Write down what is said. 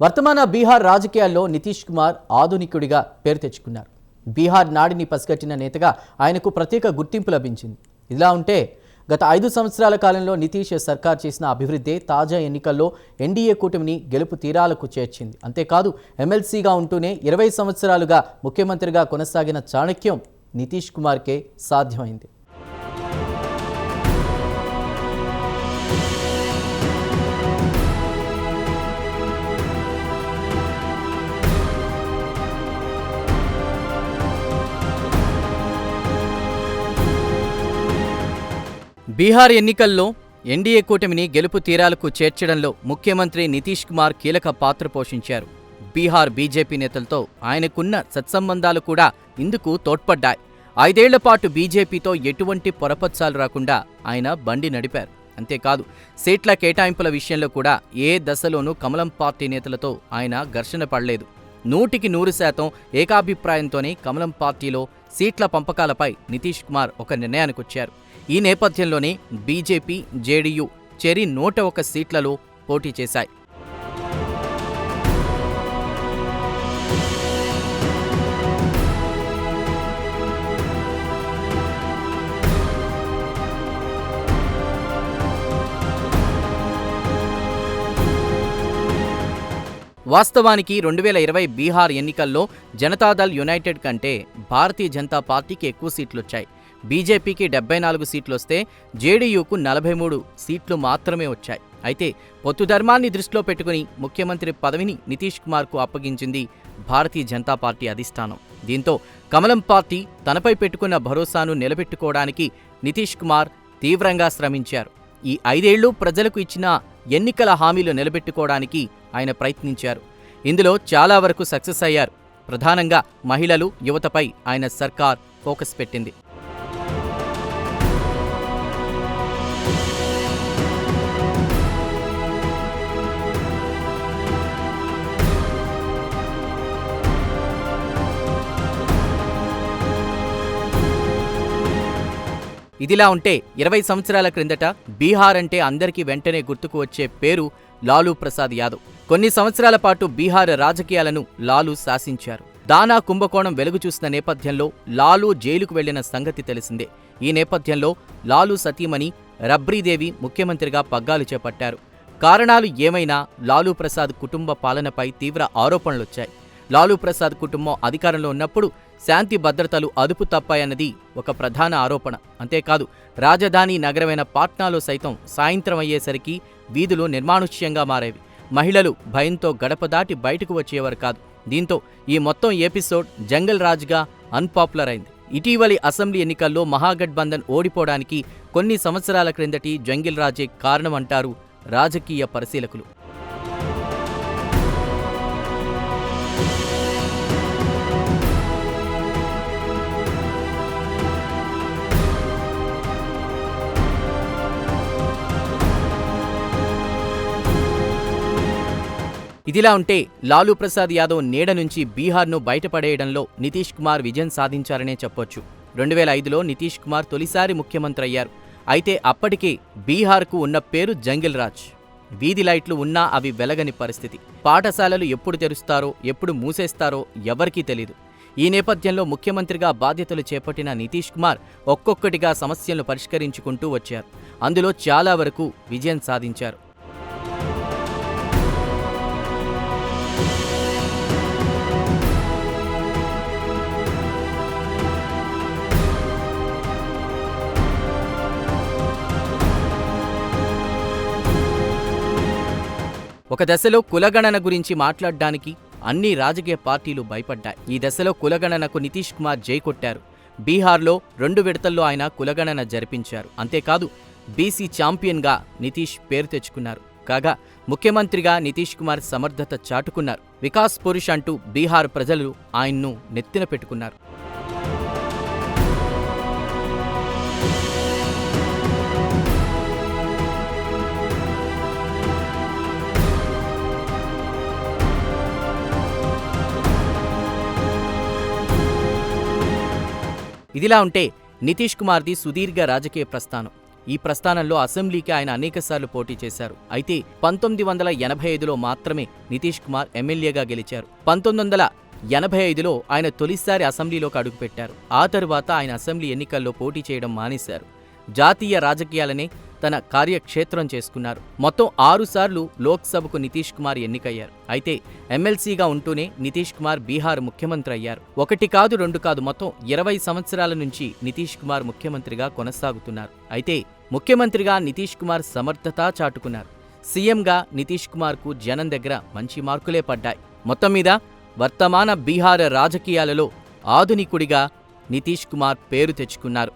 వర్తమాన బీహార్ రాజకీయాల్లో నితీష్ కుమార్ ఆధునికుడిగా పేరు తెచ్చుకున్నారు. బీహార్ నాడిని పసిగట్టిన నేతగా ఆయనకు ప్రత్యేక గుర్తింపు లభించింది. ఇలా ఉంటే గత ఐదు సంవత్సరాల కాలంలో నితీష్ సర్కార్ చేసిన అభివృద్ధి తాజా ఎన్నికల్లో ఎన్డీఏ కూటమిని గెలుపు తీరాలకు చేర్చింది. అంతేకాదు ఎమ్మెల్సీగా ఉంటూనే ఇరవై సంవత్సరాలుగా ముఖ్యమంత్రిగా కొనసాగిన చాణక్యం నితీష్ కుమార్కే సాధ్యమైంది. బీహార్ ఎన్నికల్లో ఎన్డీఏ కూటమిని గెలుపు తీరాలకు చేర్చడంలో ముఖ్యమంత్రి నితీష్ కుమార్ కీలక పాత్ర పోషించారు. బీహార్ బీజేపీ నేతలతో ఆయనకున్న సత్సంబంధాలు కూడా ఇందుకు తోడ్పడ్డాయి. ఐదేళ్ళ పాటు బీజేపీతో ఎటువంటి పొరపత్సాలు రాకుండా ఆయన బండి నడిపారు. అంతేకాదు సీట్ల కేటాయింపుల విషయంలో కూడా ఏ దశలోనూ కమలం పార్టీ నేతలతో ఆయన ఘర్షణ పడలేదు. నూటికి నూరు శాతం ఏకాభిప్రాయంతోనే కమలం పార్టీలో సీట్ల పంపకాలపై నితీష్ కుమార్ ఒక నిర్ణయానికొచ్చారు. ఈ నేపథ్యంలోనే బీజేపీ జేడీయూ చెరి నూట ఒక సీట్లలో పోటీ చేశాయి. వాస్తవానికి రెండు వేల ఇరవై బీహార్ ఎన్నికల్లో జనతాదళ్ యునైటెడ్ కంటే భారతీయ జనతా పార్టీకి ఎక్కువ సీట్లు వచ్చాయి బీజేపీకి డెబ్బై నాలుగు సీట్లొస్తే జేడీయూకు నలభై మూడు సీట్లు మాత్రమే వచ్చాయి. అయితే పొత్తు ధర్మాన్ని దృష్టిలో పెట్టుకుని ముఖ్యమంత్రి పదవిని నితీష్ కుమార్కు అప్పగించింది భారతీయ జనతా పార్టీ అధిష్టానం. దీంతో కమలం పార్టీ తనపై పెట్టుకున్న భరోసాను నిలబెట్టుకోవడానికి నితీష్ కుమార్ తీవ్రంగా శ్రమించారు. ఈ ఐదేళ్ళు ప్రజలకు ఇచ్చిన ఎన్నికల హామీలు నిలబెట్టుకోవడానికి ఆయన ప్రయత్నించారు. ఇందులో చాలా వరకు సక్సెస్ అయ్యారు. ప్రధానంగా మహిళలు యువతపై ఆయన సర్కార్ ఫోకస్ పెట్టింది. ఇదిలా ఉంటే ఇరవై సంవత్సరాల క్రిందట బీహార్ అంటే అందరికీ వెంటనే గుర్తుకు వచ్చే పేరు లాలూ ప్రసాద్ యాదవ్. కొన్ని సంవత్సరాల పాటు బీహార్ రాజకీయాలను లాలూ శాసించారు. దానా కుంభకోణం వెలుగు చూసిన నేపథ్యంలో లాలూ జైలుకు వెళ్ళిన సంగతి తెలిసిందే. ఈ నేపథ్యంలో లాలూ సతీమణి రబ్రీదేవి ముఖ్యమంత్రిగా పగ్గాలు చేపట్టారు. కారణాలు ఏమైనా లాలూ ప్రసాద్ కుటుంబ పాలనపై తీవ్ర ఆరోపణలొచ్చాయి. లాలూ ప్రసాద్ కుటుంబం అధికారంలో ఉన్నప్పుడు శాంతి భద్రతలు అదుపు తప్పాయన్నది ఒక ప్రధాన ఆరోపణ. అంతేకాదు రాజధాని నగరమైన పాట్నాలో సైతం సాయంత్రం అయ్యేసరికి వీధులు నిర్మానుష్యంగా మారేవి. మహిళలు భయంతో గడప దాటి బయటకు వచ్చేవారు కాదు. దీంతో ఈ మొత్తం ఎపిసోడ్ జంగల్ రాజ్గా అన్పాపులర్ అయింది. ఇటీవలి అసెంబ్లీ ఎన్నికల్లో మహాగఠబంధన్ ఓడిపోవడానికి కొన్ని సంవత్సరాల క్రిందటి జంగిల్ రాజే కారణమంటారు రాజకీయ పరిశీలకులు. ఇదిలా ఉంటే లాలూ ప్రసాద్ యాదవ్ నీడ నుంచి బీహార్ను బయటపడేయడంలో నితీష్ కుమార్ విజయం సాధించారనే చెప్పొచ్చు. రెండు వేల ఐదులో నితీష్ కుమార్ తొలిసారి ముఖ్యమంత్రి అయ్యారు. అయితే అప్పటికే బీహార్కు ఉన్న పేరు జంగిల్ రాజ్. వీధి లైట్లు ఉన్నా అవి వెలగని పరిస్థితి. పాఠశాలలు ఎప్పుడు తెరుస్తారో ఎప్పుడు మూసేస్తారో ఎవరికీ తెలీదు. ఈ నేపథ్యంలో ముఖ్యమంత్రిగా బాధ్యతలు చేపట్టిన నితీష్ కుమార్ ఒక్కొక్కటిగా సమస్యలను పరిష్కరించుకుంటూ వచ్చారు. అందులో చాలా వరకు విజయం సాధించారు. ఒక దశలో కులగణన గురించి మాట్లాడడానికి అన్ని రాజకీయ పార్టీలు భయపడ్డాయి. ఈ దశలో కులగణనకు నితీష్ కుమార్ జై కొట్టారు. బీహార్లో రెండు విడతల్లో ఆయన కులగణన జరిపించారు. అంతేకాదు బీసీ ఛాంపియన్గా నితీష్ పేరు తెచ్చుకున్నారు. కాగా ముఖ్యమంత్రిగా నితీష్ కుమార్ సమర్థత చాటుకున్నారు. వికాస్ పురుష్ అంటూ బీహార్ ప్రజలు ఆయన్ను నెత్తిన పెట్టుకున్నారు. ఇదిలా ఉంటే నితీష్ కుమార్ది సుదీర్ఘ రాజకీయ ప్రస్థానం. ఈ ప్రస్థానంలో అసెంబ్లీకి ఆయన అనేకసార్లు పోటీ చేశారు. అయితే పంతొమ్మిది వందల ఎనభై ఐదులో మాత్రమే నితీష్ కుమార్ ఎమ్మెల్యేగా గెలిచారు. పంతొమ్మిది వందల ఎనభై ఐదులో ఆయన తొలిసారి అసెంబ్లీలోకి అడుగుపెట్టారు. ఆ తరువాత ఆయన అసెంబ్లీ ఎన్నికల్లో పోటీ చేయడం మానేశారు. జాతీయ రాజకీయాలనే తన కార్యక్షేత్రం చేసుకున్నారు. మొత్తం ఆరుసార్లు లోక్సభకు నితీష్ కుమార్ ఎన్నికయ్యారు. అయితే ఎమ్మెల్సీగా ఉంటూనే నితీష్ కుమార్ బీహార్ ముఖ్యమంత్రి అయ్యారు. ఒకటి కాదు రెండు కాదు మొత్తం ఇరవై సంవత్సరాల నుంచి నితీష్ కుమార్ ముఖ్యమంత్రిగా కొనసాగుతున్నారు. అయితే ముఖ్యమంత్రిగా నితీష్ కుమార్ సమర్థత చాటుకున్నారు. సీఎంగా నితీష్ కుమార్కు జనం దగ్గర మంచి మార్కులే పడ్డాయి. మొత్తం మీద వర్తమాన బీహార్ రాజకీయాలలో ఆధునికుడిగా నితీష్ కుమార్ పేరు తెచ్చుకున్నారు.